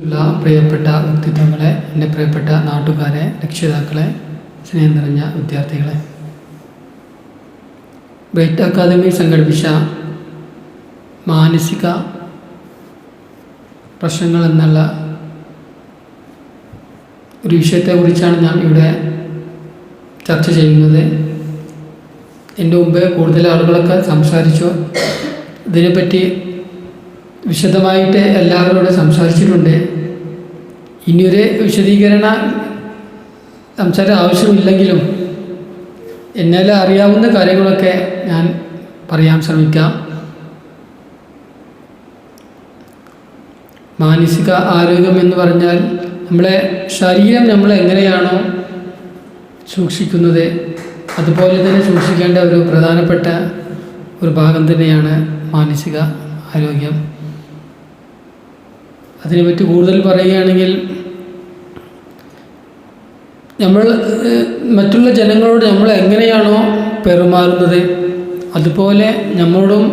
പ്രിയപ്പെട്ട വ്യക്തിത്വങ്ങളെ എന്റെ പ്രിയപ്പെട്ട നാട്ടുകാരെ രക്ഷിതാക്കളെ സ്നേഹം നിറഞ്ഞ വിദ്യാർത്ഥികളെ. ബ്രൈറ്റ് അക്കാദമി സംഘടിപ്പിച്ച മാനസിക പ്രശ്നങ്ങൾ എന്നുള്ള ഒരു വിഷയത്തെക്കുറിച്ചാണ് ഞാൻ ഇവിടെ ചർച്ച ചെയ്യുന്നത്. എന്റെ മുമ്പേ കൂടുതൽ ആളുകളൊക്കെ സംസാരിച്ചു. ഇതിനെപ്പറ്റി വിശദമായിട്ട് എല്ലാവരോടും സംസാരിച്ചിട്ടുണ്ട്. ഇനിയൊരു വിശദീകരണ സംസാരം ആവശ്യമില്ലെങ്കിലും എന്നാൽ അറിയാവുന്ന കാര്യങ്ങളൊക്കെ ഞാൻ പറയാൻ ശ്രമിക്കാം. മാനസിക ആരോഗ്യം എന്ന് പറഞ്ഞാൽ നമ്മളെ ശരീരം നമ്മൾ എങ്ങനെയാണോ സൂക്ഷിക്കുന്നത് അതുപോലെ തന്നെ സൂക്ഷിക്കേണ്ട ഒരു പ്രധാനപ്പെട്ട ഒരു ഭാഗം തന്നെയാണ് മാനസിക ആരോഗ്യം. അതിനെപ്പറ്റി കൂടുതൽ പറയുകയാണെങ്കിൽ നമ്മൾ മറ്റുള്ള ജനങ്ങളോട് നമ്മൾ എങ്ങനെയാണോ പെരുമാറുന്നത് അതുപോലെ നമ്മളോടും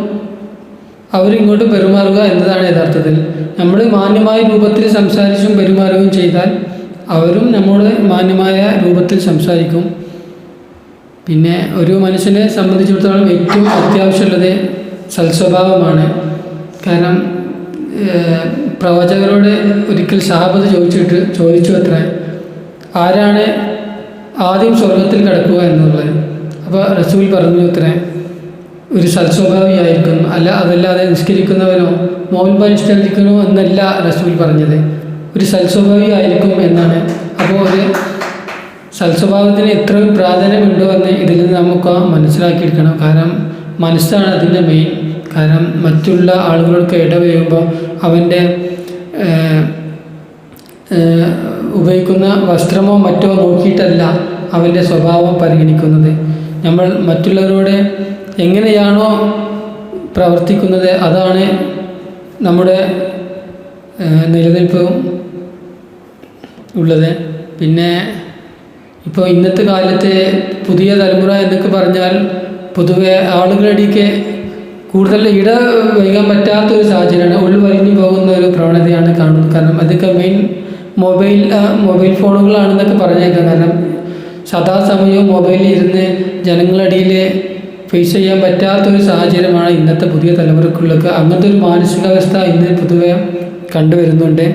അവരിങ്ങോട്ട് പെരുമാറുക എന്നതാണ് യഥാർത്ഥത്തിൽ. നമ്മൾ മാന്യമായ രൂപത്തിൽ സംസാരിച്ചും പെരുമാറുകയും ചെയ്താൽ അവരും നമ്മോട് മാന്യമായ രൂപത്തിൽ സംസാരിക്കും. പിന്നെ ഒരു മനുഷ്യനെ സംബന്ധിച്ചിടത്തോളം ഏറ്റവും അത്യാവശ്യമുള്ളത് സൽസ്വഭാവമാണ്. കാരണം ഏഹ്, പ്രവാചകരോട് ഒരിക്കൽ ഷാബത്ത് ചോദിച്ചിട്ട് ചോദിച്ചു അത്ര ആരാണ് ആദ്യം സ്വർഗത്തിൽ കിടക്കുക എന്നുള്ളത്? അപ്പോൾ റസൂൽ പറഞ്ഞു അത്ര ഒരു സൽസ്വഭാവിയായിരിക്കും. അല്ല അതല്ലാതെ നിഷ്കരിക്കുന്നവനോ നോൽപരിഷ്കരിക്കണോ എന്നല്ല റസൂൽ പറഞ്ഞത്. ഒരു സൽസ്വഭാവിയായിരിക്കും എന്നാണ്. അപ്പോൾ ഒരു സൽസ്വഭാവത്തിന് എത്ര പ്രാധാന്യമുണ്ടോ എന്ന് ഇതിൽ നിന്ന് നമുക്ക് മനസ്സിലാക്കിയെടുക്കണം. കാരണം മനസ്സാണ് അതിന്റെ മെയിൻ കാരണം മറ്റുള്ള ആളുകൾക്ക് ഇടവരുമ്പോൾ അവന്റെ ഉപയോഗിക്കുന്ന വസ്ത്രമോ മറ്റോ നോക്കിയിട്ടല്ല അവന്റെ സ്വഭാവം പരിഗണിക്കുന്നത്. നമ്മൾ മറ്റുള്ളവരോട് എങ്ങനെയാണോ പ്രവർത്തിക്കുന്നത് അതാണ് നമ്മുടെ നിലനിൽപ്പും ഉള്ളത്. പിന്നെ ഇപ്പോൾ ഇന്നത്തെ കാലത്തെ പുതിയ തലമുറ എന്നൊക്കെ പറഞ്ഞാൽ പൊതുവെ ആളുകളിലേക്ക് കൂടുതൽ ഇട വൈകാൻ പറ്റാത്ത ഒരു സാഹചര്യമാണ്. ഉൾവലിഞ്ഞു വലിഞ്ഞു പോകുന്ന ഒരു പ്രവണതയാണ് കാണുന്നത്. കാരണം അതൊക്കെ മെയിൻ മൊബൈൽ മൊബൈൽ ഫോണുകളാണെന്നൊക്കെ പറഞ്ഞേക്കാം. കാരണം സദാസമയവും മൊബൈലിൽ ഇരുന്ന് ജനങ്ങളിടയിൽ ഫേസ് ചെയ്യാൻ പറ്റാത്ത ഒരു സാഹചര്യമാണ് ഇന്നത്തെ പുതിയ തലമുറക്കുള്ളൊക്കെ അങ്ങനത്തെ ഒരു മാനസികാവസ്ഥ ഇന്ന് പൊതുവെ കണ്ടുവരുന്നുണ്ട്.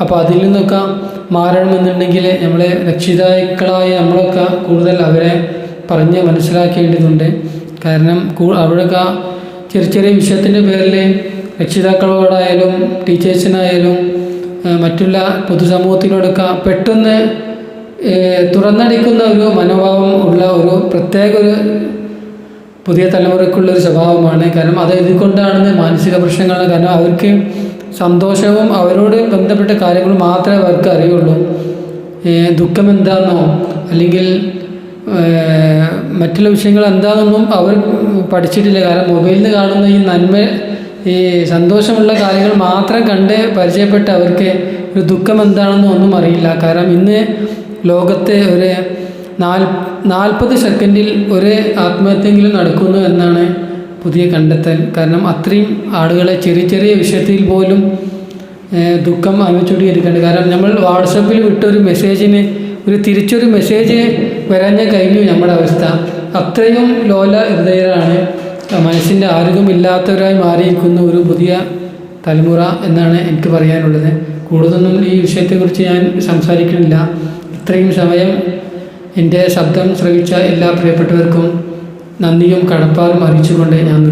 അപ്പോൾ അതിൽ നിന്നൊക്കെ മാറണമെന്നുണ്ടെങ്കിൽ നമ്മളെ രക്ഷിതാക്കളായ നമ്മളൊക്കെ കൂടുതൽ അവരെ പറഞ്ഞ് മനസ്സിലാക്കേണ്ടതുണ്ട്. കാരണം അവിടെയൊക്കെ ചെറിയ ചെറിയ വിഷയത്തിന്റെ പേരിൽ രക്ഷിതാക്കളോടായാലും ടീച്ചേഴ്സിനായാലും മറ്റുള്ള പൊതുസമൂഹത്തിനോടൊക്കെ പെട്ടെന്ന് തുറന്നടിക്കുന്ന ഒരു മനോഭാവം ഉള്ള ഒരു പ്രത്യേക ഒരു പുതിയ തലമുറയ്ക്കുള്ള ഒരു സ്വഭാവമാണ്. കാരണം അത് ഇതുകൊണ്ടാണെന്ന് മാനസിക പ്രശ്നങ്ങളാണ് കാരണം അവർക്ക് സന്തോഷവും അവരോട് ബന്ധപ്പെട്ട കാര്യങ്ങൾ മാത്രമേ അവർക്ക് അറിയുള്ളൂ. ദുഃഖം എന്താണെന്നോ അല്ലെങ്കിൽ മറ്റുള്ള വിഷയങ്ങൾ എന്താണെന്നും അവർ പഠിച്ചിട്ടില്ല. കാരണം മൊബൈലിൽ കാണുന്ന ഈ നന്മ ഈ സന്തോഷമുള്ള കാര്യങ്ങൾ മാത്രം കണ്ട് പരിചയപ്പെട്ട് അവർക്ക് ഒരു ദുഃഖം എന്താണെന്നും ഒന്നും അറിയില്ല. കാരണം ഇന്ന് ലോകത്തെ ഒരു നാൽ നാൽപ്പത് സെക്കൻഡിൽ ഒരു ആത്മഹത്യയെങ്കിലും നടക്കുന്നു എന്നാണ് പുതിയ കണ്ടെത്തൽ. കാരണം അത്രയും ആളുകളെ ചെറിയ ചെറിയ വിഷയത്തിൽ പോലും ദുഃഖം അനുഭവിച്ചുകൊണ്ടിരിക്കുന്നുണ്ട്. കാരണം നമ്മൾ വാട്സപ്പിൽ വിട്ടൊരു മെസ്സേജിന് ഒരു തിരിച്ചൊരു മെസ്സേജ് വരാഞ്ഞ കഴിഞ്ഞു നമ്മുടെ അവസ്ഥ. അത്രയും ലോല ഹൃദയരാണ്. മനസ്സിന്റെ ആരോഗ്യമില്ലാത്തവരായി മാറിയിരിക്കുന്ന ഒരു പുതിയ തലമുറ എന്നാണ് എനിക്ക് പറയാനുള്ളത്. കൂടുതലൊന്നും ഈ വിഷയത്തെക്കുറിച്ച് ഞാൻ സംസാരിക്കുന്നില്ല. ഇത്രയും സമയം എന്റെ ശബ്ദം ശ്രവിച്ച എല്ലാ പ്രിയപ്പെട്ടവർക്കും നന്ദിയും കടപ്പാടും അറിയിച്ചുകൊണ്ട് ഞാൻ.